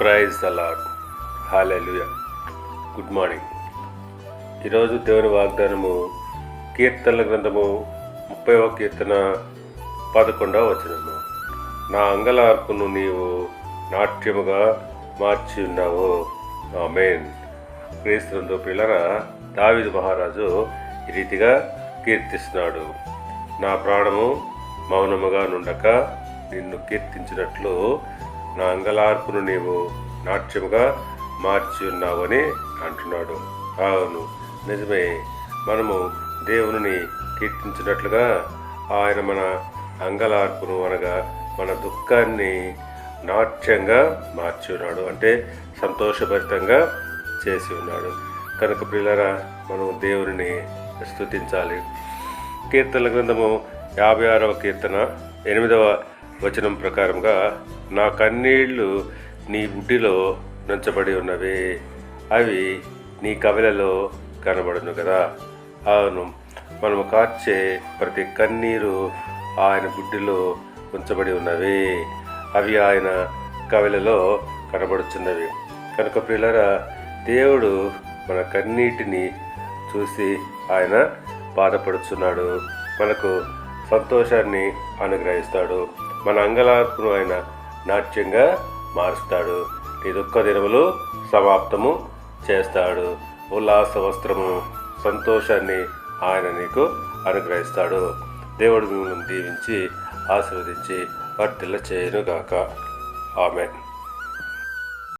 Praise the Lord hallelujah good morning ఈరోజు దేవుని వాగ్దానము కీర్తనల గ్రంథము ముప్పైవ కీర్తన పదకొండవ వచనము. నా అంగలార్పును నీవు నాట్యముగా మార్చి ఉన్నావు. ఆమెన్. క్రీస్తునందు పిల్లర దావిదు మహారాజు ఈ రీతిగా కీర్తిస్తున్నాడు. నా ప్రాణము మౌనముగా నుండక నిన్ను కీర్తించినట్లు నా అంగలార్పును నీవు నాట్యముగా మార్చి ఉన్నావని అంటున్నాడు. అవును నిజమే. మనము దేవుని కీర్తించినట్లుగా ఆయన మన అంగలార్పును అనగా మన దుఃఖాన్ని నాట్యంగా మార్చి ఉన్నాడు అంటే సంతోషభరితంగా చేసి ఉన్నాడు కనుక పిల్లరా మనం దేవుని స్థుతించాలి కీర్తన గ్రంథము యాభై ఆరవ కీర్తన ఎనిమిదవ వచనం ప్రకారంగా నా కన్నీళ్ళు నీ బుడ్డిలో నుంచబడి ఉన్నవి. అవి నీ కవిలలో కనబడును కదా. అవును మనము కార్చే ప్రతి కన్నీరు ఆయన బుడ్డిలో ఉంచబడి ఉన్నవి. అవి ఆయన కవిలలో కనబడుచున్నవి. కనుక పిల్లరా దేవుడు మన కన్నీటిని చూసి ఆయన బాధపడుచున్నాడు. మనకు సంతోషాన్ని అనుగ్రహిస్తాడు. మన అంగలార్పును ఆయన నాట్యంగా మారుస్తాడు. ఈ దుఃఖ దినములు సమాప్తము చేస్తాడు. ఉల్లాస వస్త్రము సంతోషాన్ని ఆయన నీకు అనుగ్రహిస్తాడు. దేవుడు మిమ్మల్ని దీవించి ఆశీర్వదించి వర్తిల్ల చేయనుగాక ఆమె